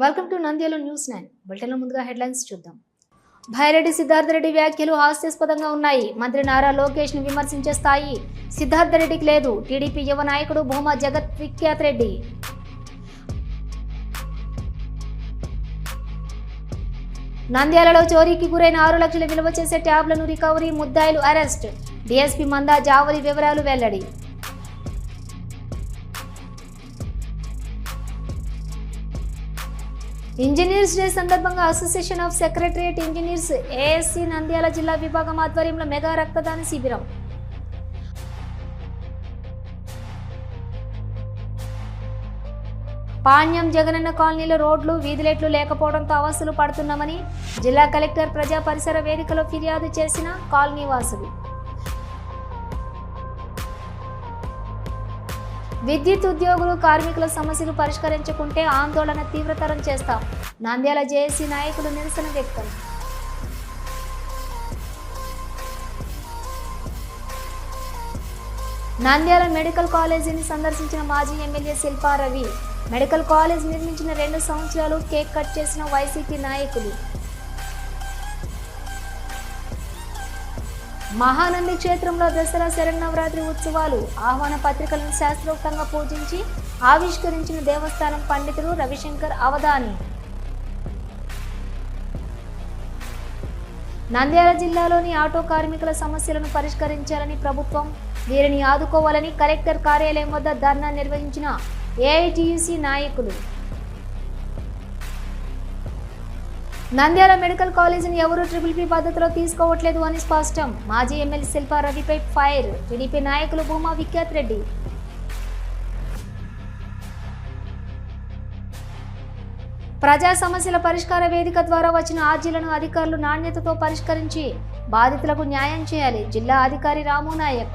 Welcome to Nandyal news nine బులెటిన్లో ముందుగా headlines చూద్దాం. భైరెడ్డి సిద్ధార్థ రెడ్డి వ్యాఖ్యలు హాస్యాస్పదంగా ఉన్నాయి. మంత్రి నారా లోకేష్ను విమర్శించే స్థాయి సిద్ధార్థ రెడ్డికి లేదు. టీడీపీ యువ నాయకుడు భూమా జగత్ విఖ్యాత్ రెడ్డి. నంద్యాలలో చోరీకి గురైన ఆరు లక్షల విలువ చేసే ట్యాబ్లను రికవరీ ముద్దాయిలు అరెస్ట్. డీఎస్పీ మందా జావలి వివరాలు వెల్లడి. ఇంజనీర్స్ డే సందర్భంగా association of secretariat engineers ASC Nandyal జిల్లా విభాగం ఆధ్వర్యంలో మెగా రక్తదాన శిబిరం. పాణ్యం జగనన్న కాలనీలో రోడ్లు వీధిలెట్లు లేకపోవడంతో అవస్థలు పడుతున్నామని జిల్లా కలెక్టర్ ప్రజా పరిసర వేదికలో ఫిర్యాదు చేసిన కాలనీ విద్యుత్ ఉద్యోగులు కార్మికుల సమస్యలు పరిష్కరించకుంటే ఆందోళన తీవ్రతరం చేస్తాం. నంద్యాల జేఏసీ నాయకులు నిరసన వ్యక్తం. నంద్యాల మెడికల్ కాలేజీని సందర్శించిన మాజీ MLA Shilpa Ravi medical college నిర్మించిన రెండు సంవత్సరాలు కేక్ కట్ చేసిన వైసీపీ నాయకులు. మహానంది క్షేత్రంలో దసరా శరన్నవరాత్రి ఉత్సవాలు ఆహ్వాన పత్రికలను శాస్త్రోక్తంగా పూజించి ఆవిష్కరించిన దేవస్థానం పండితుడు రవిశంకర్ అవధాని. నంద్యాల జిల్లాలోని ఆటో కార్మికుల సమస్యలను పరిష్కరించాలని ప్రభుత్వం వీరిని ఆదుకోవాలని కలెక్టర్ కార్యాలయం వద్ద ధర్నా నిర్వహించిన ఏఐటియుసి నాయకులు. నంద్యాల మెడికల్ కాలేజీని ఎవరూ ట్రిపుల్ పీ పద్ధతిలో తీసుకోవట్లేదు అని స్పష్టం. మాజీ ఎమ్మెల్యే శిల్పా రవిపై ఫైర్. టీడీపీ నాయకులు భూమా విఖ్యాత్ రెడ్డి. ప్రజా సమస్యల పరిష్కార వేదిక ద్వారా వచ్చిన ఆర్జీలను అధికారులు నాణ్యతతో పరిష్కరించి బాధితులకు న్యాయం చేయాలి. జిల్లా అధికారి రాము నాయక్.